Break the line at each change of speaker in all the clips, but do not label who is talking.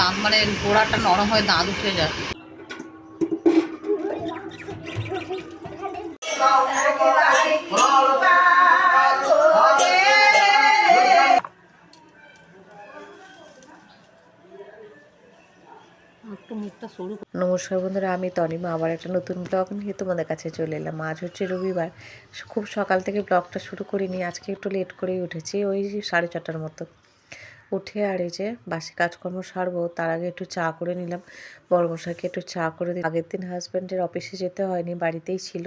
দাঁত মানে গোড়াটা নরম হয়ে দাঁত উঠে যায়।
নমস্কার বন্ধুরা আমি তনিমা আবার একটা নতুন ব্লগ নিয়ে তোমাদের কাছে চলে এলাম। আজ হচ্ছে রবিবার খুব সকাল থেকে ব্লগটা শুরু করিনি আজকে একটু লেট করেই উঠেছি ওই সাড়ে ছটার মতো। উঠে আর এই যে বাসি কাজকর্ম সারবো, তার আগে একটু চা করে নিলাম। বড় মশাইকে একটু চা করে দিই আগের দিন হাজব্যান্ডের অফিসে যেতে হয়নি, বাড়িতেই ছিল।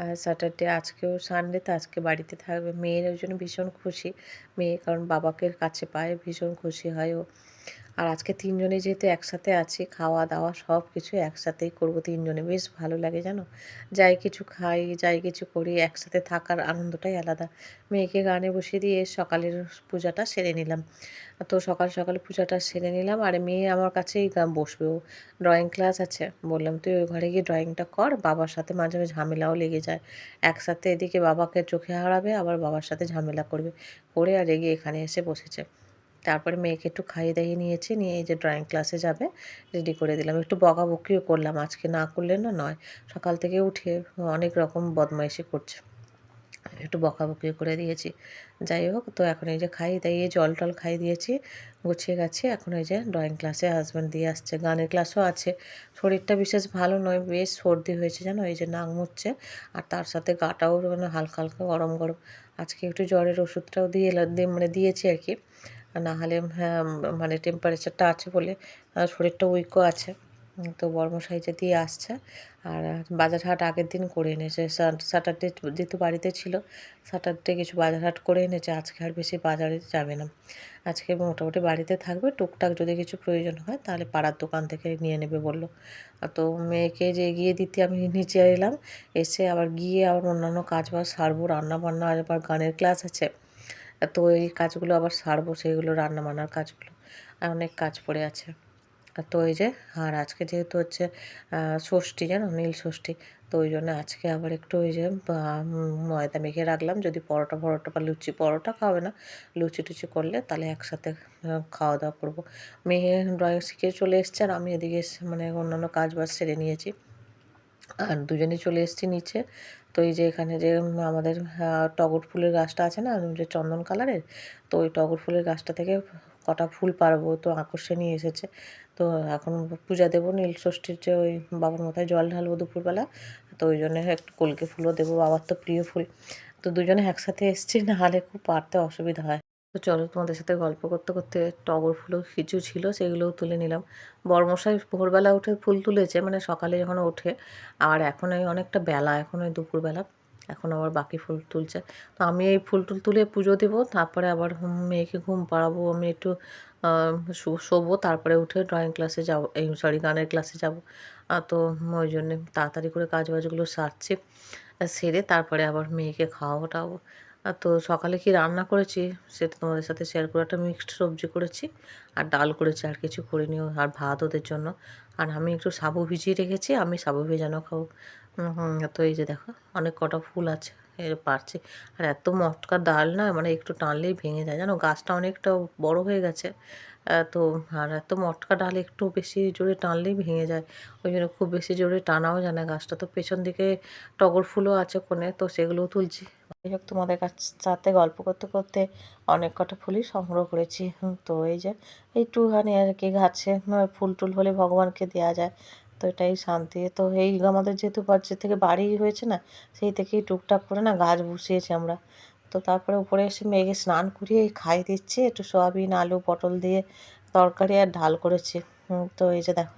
আর স্যাটারডে আজকেও সানডে তো আজকে বাড়িতে থাকবে। মেয়ের ওই জন্য ভীষণ খুশি। মেয়ে, কারণ বাবাকে কাছে পায় ভীষণ খুশি হয় ও। আর আজকে তিনজনে যেহেতু একসাথে আছি, খাওয়া দাওয়া সব কিছু একসাথেই করব তিনজনে। বেশ ভালো লাগে জানো? যাই কিছু খাই, যাই কিছু করি, একসাথে থাকার আনন্দটাই আলাদা। মেয়েকে গানে বসিয়ে দিয়ে সকালের পূজাটা সেরে নিলাম। তো সকাল সকাল পূজাটা সেরে নিলাম আর মেয়ে আমার কাছেই বসবে। ও ড্রয়িং ক্লাস আছে। বললাম, তুই ওই ঘরে গিয়ে ড্রয়িংটা কর, বাবার সাথে মাঝে মাঝে ঝামেলাও লেগে যায়। একসাথে এদিকে বাবাকে চোখে হারাবে, আবার বাবার সাথে ঝামেলা করবে। করে আর এগিয়ে এখানে এসে বসেছে। তারপরে মেয়েকে একটু খাইয়ে দাইয়ে নিয়েছি, নিয়ে এই যে ড্রয়িং ক্লাসে যাবে রেডি করে দিলাম। একটু বকাবকিও করলাম, আজকে না করলে না নয়। সকাল থেকে উঠে অনেক রকম বদমাইশি করছে। একটু বকাবকিও করে দিয়েছি। যাই হোক, তো এখন এই যে খাইয়ে দাইয়ে জল টল খাইয়ে দিয়েছি, গুছিয়ে গেছে। এখন এই যে ড্রয়িং ক্লাসে হাজব্যান্ড দিয়ে আসছে। গানের ক্লাসও আছে। শরীরটা বিশেষ ভালো নয়, বেশ সর্দি হয়েছে জানো? এই যে নাক মুচ্ছে আর তার সাথে গাটাও মানে হালকা হালকা গরম গরম। আজকে একটু জ্বরের ওষুধটাও দিয়ে মানে দিয়েছি আর কি। না হলে হ্যাঁ মানে টেম্পারেচারটা আছে বলে শরীরটা উইকও আছে। তো বর্মশাই যে দিয়ে আসছে, আর বাজার হাট আগের দিন করে এনেছে। স্যাটারডে যেহেতু বাড়িতে ছিল স্যাটারডে কিছু বাজার হাট করে এনেছে। আজকে আর বেশি বাজারে যাবে না। আজকে মোটামুটি বাড়িতে থাকবে। টুকটাক যদি কিছু প্রয়োজন হয়, তাহলে পাড়ার দোকান থেকে নিয়ে নেবে বলল। তো মেয়েকে যে এগিয়ে দিতে আমি নিচে এলাম, এসে আবার গিয়ে আবার অন্যান্য কাজ বাজ সারবো রান্না বান্না আর আবার গানের ক্লাস আছে। তো এই কাজগুলো আবার সারবো, সেইগুলো রান্না বান্নার কাজগুলো। আর অনেক কাজ পড়ে আছে। তো এই যে, আর আজকে যেহেতু হচ্ছে ষষ্ঠী জানো, নীল ষষ্ঠী, তো ওই জন্য আজকে আবার একটু ওই যে ময়দা মেখে রাখলাম। যদি পরোটা পরোটা বা লুচি, পরোটা খাবে না, লুচি টুচি করলে তাহলে একসাথে খাওয়া দাওয়া করব। মেয়ে ড্রয়িং শিখে চলে এসছে, আর আমি এদিকে মানে অন্যান্য কাজ বাজ সেরে নিয়েছি। আর দুজনে চলে এসেছি নিচে। তো এই যে এখানে যে আমাদের টগর ফুলের গাছটা আছে না, যে চন্দন কালারের, তো ওই টগর ফুলের গাছটা থেকে কটা ফুল পারব, তো আকর্ষে নিয়ে এসেছে। তো এখন পূজা দেবো ষষ্ঠীর যে ওই বাবার মাথায় জল ঢালবো দুপুরবেলা, তো ওই জন্য একটু কলকে ফুলও দেবো, বাবার তো প্রিয় ফুল। তো দুজনে একসাথে এসছি না হলে খুব পারতে অসুবিধা হয়। তো চলো তোমাদের সাথে গল্প করতে করতে টগর ফুলও কিছু ছিল, সেগুলোও তুলে নিলাম। বর্মশাই ভোরবেলা উঠে ফুল তুলেছে মানে সকালে যখন ওঠে, আর এখন এই অনেকটা বেলা, এখন ওই দুপুরবেলা, এখন আবার বাকি ফুল তুলছে। তো আমি এই ফুল টুল তুলে পুজো দেবো, তারপরে আবার মেয়েকে ঘুম পাড়াবো, আমি একটু শোবো, তারপরে উঠে ড্রয়িং ক্লাসে যাব, এই সরি গানের ক্লাসে যাব। তো ওই জন্যে তাড়াতাড়ি করে কাজ বাজগুলো সারছি, সেরে তারপরে আবার মেয়েকে খাওয়াবো, টাওয়াবো। আর তো সকালে কি রান্না করেছি সেটা তোমাদের সাথে শেয়ার করে একটা মিক্সড সবজি করেছি আর ডাল করেছি আর কিছু করিনি আর ভাত ওদের জন্য। আর আমি একটু সাবু ভিজিয়ে রেখেছি আমি সাবু ভিজানো হুম, তো এই যে দেখো অনেক কটা ফুল আছে এর পারছি। আর এত মটকা ডাল না মানে একটু টানলেই ভেঙে যায়। জানো গাছটা অনেকটা বড় হয়ে গেছে তো আর এত মটকা ডাল একটু বেশি জোরে টানলেই ভেঙে যায়। ওই জন্য খুব বেশি জোরে টানাও যায় না। গাছটা তো পেছন দিকে টগর ফুলও আছে কোণে, তো সেগুলোও তুলছি। যাই হোক, তোমাদের কাছ সাথে গল্প করতে করতে অনেক কটা ফুলই সংগ্রহ করেছি। তো এই যে একটুখানি আর কি গাছে ফুল টুল হলে ভগবানকে দেওয়া যায়। তো এটাই শান্তি। তো এই আমাদের যেহেতু যে থেকে বাড়ি হয়েছে না, সেই থেকেই টুকটাক করে না গাছ বসিয়েছি আমরা। তো তারপরে উপরে এসে মেয়েকে স্নান করিয়ে খাই দিচ্ছি। একটু সয়াবিন, আলু, পটল দিয়ে তরকারি আর ডাল করেছি। তো এই যে দেখো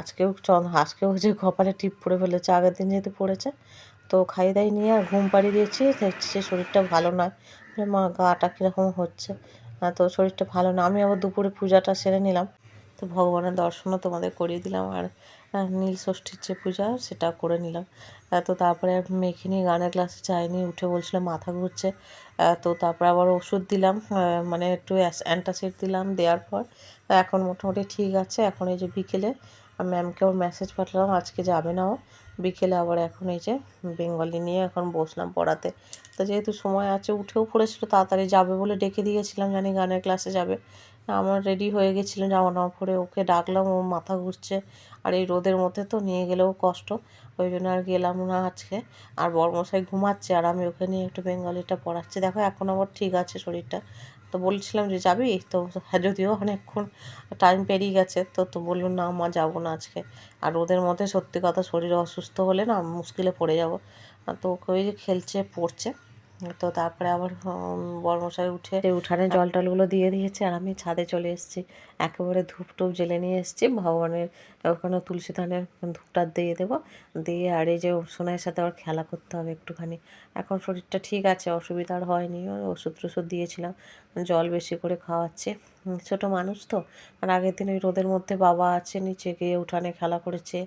আজকেও চন আজকেও যে কপালে টিপ পড়ে ফেলেছে, আগের দিন যেহেতু পড়েছে, তো খাইয়ে দাই নিয়ে আর ঘুম পাড়িয়ে দিয়েছি। দেখছি যে শরীরটা ভালো নয় মা গাটা কীরকম হচ্ছে? তো শরীরটা ভালো না, আমি আবার দুপুরে পূজাটা সেরে নিলাম। তো ভগবানের দর্শনও তোমাদের করিয়ে দিলাম। আর নীল ষষ্ঠীর যে পূজা, সেটা করে নিলাম। তো তারপরে মেয়েকে নিয়ে গানের ক্লাসে যাইনি উঠে বলছিল মাথা ঘুরছে। তো তারপরে আবার ওষুধ দিলাম মানে একটু অ্যান্টাসিড দিলাম দেওয়ার পর। এখন মোটামুটি ঠিক আছে, এখন এই যে বিকেলে ম্যামকেও মেসেজ পাঠালাম, আজকে যাবে না ও। বিকেলে আবার এখন এই যে বেঙ্গলি নিয়ে এখন বসলাম পড়াতে। তো যেহেতু সময় আছে, উঠেও পড়েছিল, তাড়াতাড়ি যাবে বলে ডেকে দিয়েছিলাম, জানি গানের ক্লাসে যাবে। আমার রেডি হয়ে গেছিল জামা টামা পরে ওকে ডাকলাম, ও মাথা ঘুরছে, আর এই রোদের মধ্যে তো নিয়ে গেলেও কষ্ট, ওই জন্য আর গেলাম না আজকে। আর বড়মশাই ঘুমাচ্ছে, আর আমি ওকে নিয়ে একটু বেঙ্গলিটা পড়াচ্ছি। দেখো, এখন আবার ঠিক আছে শরীরটা। তো বলছিলাম যে, যাবি? তো হ্যাঁ যদিও অনেকক্ষণ টাইম পেরিয়ে গেছে, তো তো বলল, না মা, যাব না আজকে। আর ওদের মধ্যে সত্যি কথা, শরীর অসুস্থ হলে না, মুশকিলে পড়ে যাব। তো ওকে ওই যে খেলছে, পড়ছে। তো তারপরে আবার বর্মশাই উঠে সেই উঠানে জল টলগুলো দিয়ে দিয়েছে আর আমি ছাদে চলে এসেছি। একেবারে ধূপ টুপ জেলে নিয়ে এসেছি। ভগবানের ওখানে তুলসী ধানের ধূপটা দিয়ে দেবো। দিয়ে আর এই যে সোনাইয়ের সাথে আবার খেলা করতে হবে একটুখানি। এখন শরীরটা ঠিক আছে অসুবিধা আর হয়নি। ওষুধ টষুধ দিয়েছিলাম। জল বেশি করে খাওয়াচ্ছে। ছোট মানুষ তো। আর আগের দিন ওই রোদের মধ্যে বাবা আছে, নিচে গিয়ে উঠানে খেলা করেছে।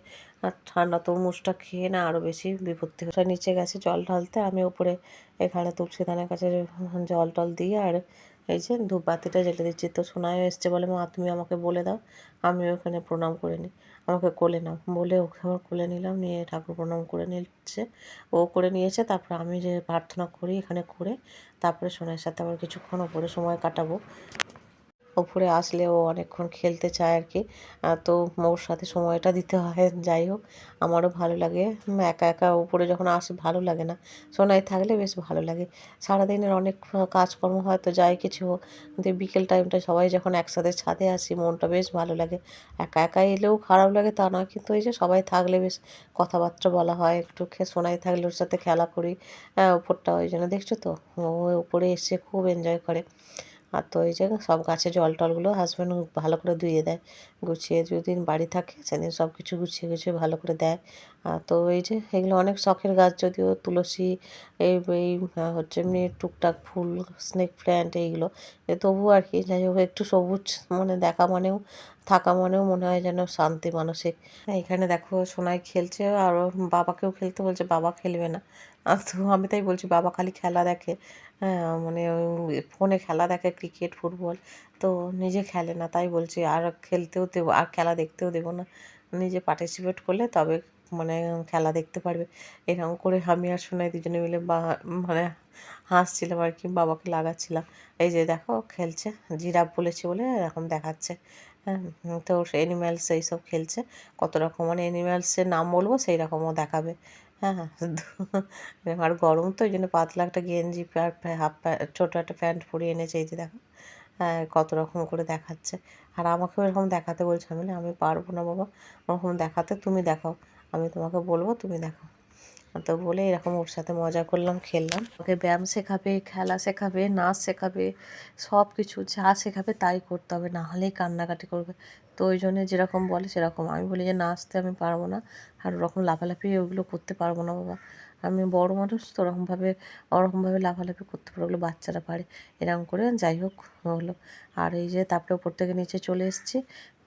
আর ঠান্ডা তরমুজটা খেয়ে না আরও বেশি বিপত্তি হচ্ছে। নিচে গেছে জল ঢালতে, আমি ওপরে এখানে তুলসী ধানের কাছে জল টল দিয়ে আর এই যে ধূপবাতিটা জ্বেলে দিচ্ছি। তো সোনায় এসছে বলে, মা, তুমি আমাকে বলে দাও আমি ওখানে প্রণাম করে নিই আমাকে কোলে নাও। বলে ওকে আবার কোলে নিলাম, নিয়ে ঠাকুর প্রণাম করে নিচ্ছে। ও করে নিয়েছে, তারপর আমি যে প্রার্থনা করি এখানে করে, তারপরে সোনার সাথে আবার কিছুক্ষণ ওপরে সময় কাটাবো। ওপরে আসলে ও অনেকক্ষণ খেলতে চায় আর কি। তো ওর সাথে সময়টা দিতে হয় যাই হোক। আমারও ভালো লাগে। একা একা উপরে যখন আসে ভালো লাগে না। সোনাই থাকলে বেশ ভালো লাগে। সারাদিনের অনেক কাজকর্ম হয়তো যাই কিছু হোক। কিন্তু বিকেল টাইমটা সবাই যখন একসাথে ছাদে আসি মনটা বেশ ভালো লাগে। একা একা এলেও খারাপ লাগে তা নয় কিন্তু এই যে সবাই থাকলে বেশ কথাবার্তা বলা হয়। একটু সোনাই থাকলে ওর সাথে খেলা করি। আহ, উপরটা ওই জন্য দেখছ তো? ও উপরে এসে খুব এনজয় করে। আর তো এই যে সব গাছে জল টলগুলো হাজব্যান্ড ভালো করে ধুয়ে দেয়, গুছিয়ে যদি বাড়ি থাকে সেদিন সব কিছু গুছিয়ে গুছিয়ে ভালো করে দেয়। আর তো এই যে এগুলো অনেক শখের গাছ যদিও তুলসী, এই এই হচ্ছে এমনি টুকটাক ফুল স্নেক প্ল্যান্ট এইগুলো, এ তবু আর কি যাই হোক একটু সবুজ মানে দেখা মানেও, থাকা মানেও মনে হয় যেন শান্তি মানসিক। এখানে দেখো সোনাই খেলছে আর বাবাকেও খেলতে বলছে, বাবা খেলবে না। আর তো আমি তাই বলছি, বাবা খালি খেলা দেখে। মানে ফোনে খেলা দেখে ক্রিকেট ফুটবল তো নিজে খেলে না, তাই বলছি আর খেলতেও দেবো, আর খেলা দেখতেও দেবো না। নিজে পার্টিসিপেট করলে তবে মানে খেলা দেখতে পারবে। এরকম করে আমি আর সোনাই দুজনে মিলে বা মানে হাসছিলাম আর কি, বাবাকে লাগাচ্ছিলাম। এই যে দেখো খেলছে, জিরাফ বলেছে বলে এখন দেখাচ্ছে। হ্যাঁ তো অ্যানিম্যালস এইসব খেলছে, কত রকম মানে অ্যানিম্যালসের নাম বলব সেই রকমও দেখাবে। হ্যাঁ হ্যাঁ আর গরম তো ওই জন্য পাতলা একটা গেঞ্জি আর হাফ প্যান্ট ছোটো একটা প্যান্ট পরিয়ে এনেছে, এই যে দেখো। হ্যাঁ কত রকম করে দেখাচ্ছে। আর আমাকেও এরকম দেখাতে বলছে। আমি আমি পারব না বাবা। ওরকম দেখাতে তুমি দেখাও। আমি তোমাকে বলব, তুমি দেখাও। তো বলে এরকম ওর সাথে মজা করলাম, খেললাম। ওকে ব্যায়াম শেখাবে, খেলা শেখাবে, নাচ শেখাবে সব কিছু যা শেখাবে তাই করতে হবে। না হলেই কান্নাকাটি করবে। তো ওই জন্য যেরকম বলে সেরকম। আমি বলি যে, না, আসতে আমি পারব না। আর ওরকম লাফালাফি ওগুলো করতে পারব না, বাবা। আমি বড় মানুষ, তো ওরকমভাবে ওরকমভাবে লাফালাফি করতে পারে ওগুলো বাচ্চারা পারে। এরকম করে যাই হোক হলো। আর এই যে, তারপরে ওপর থেকে নিচে চলে এসেছি।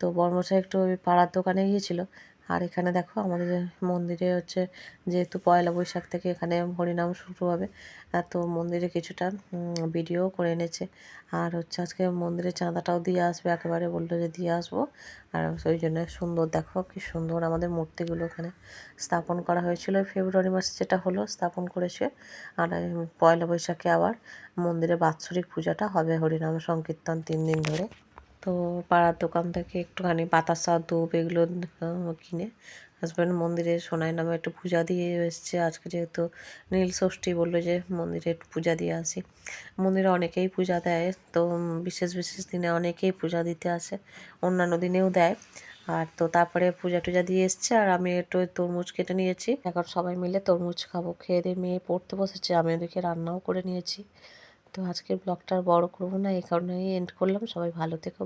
তো বর্মশাই একটু ওই পাড়ার দোকানে গিয়েছিল। আর এখানে দেখো আমাদের মন্দিরে হচ্ছে যেহেতু পয়লা বৈশাখ থেকে এখানে হরিনাম শুরু হবে তো মন্দিরে কিছুটা ভিডিও করে এনেছে। আর হচ্ছে আজকে মন্দিরে চাঁদাটাও দিয়ে আসবে, একেবারে বলল যে দিয়ে আসব। আর ওই জন্য সুন্দর, দেখো কি সুন্দর আমাদের মূর্তিগুলো এখানে স্থাপন করা হয়েছিল। ফেব্রুয়ারি মাসে যেটা হলো স্থাপন করেছে। আর পয়লা বৈশাখে আবার মন্দিরে বাৎসরিক পূজাটা হবে হরিনাম সংকীর্তন তিন দিন ধরে। তো পাড়ার দোকান থেকে একটুখানি বাতাসা ধূপ এগুলো কিনে হাজব্যান্ড মন্দিরে সোনাই নামে একটু পূজা দিয়ে এসছে। আজকে যেহেতু নীল ষষ্ঠী বলল যে মন্দিরে একটু পূজা দিয়ে আসি। মন্দিরে অনেকেই পূজা দেয়, তো বিশেষ বিশেষ দিনে অনেকেই পূজা দিতে আসে, অন্যান্য দিনেও দেয়। আর তো তারপরে পূজা টুজা দিয়ে এসছে আর আমি একটু তরমুজ কেটে নিয়েছি। এখন সবাই মিলে তরমুজ খাব। খেয়ে দিয়ে মেয়ে পড়তে বসেছে, আমি ওদেরকে রান্নাও করে নিয়েছি। তো আজকের ব্লগটা বড় করব না, এই কারণেই এন্ড করলাম। সবাই ভালো থেকো।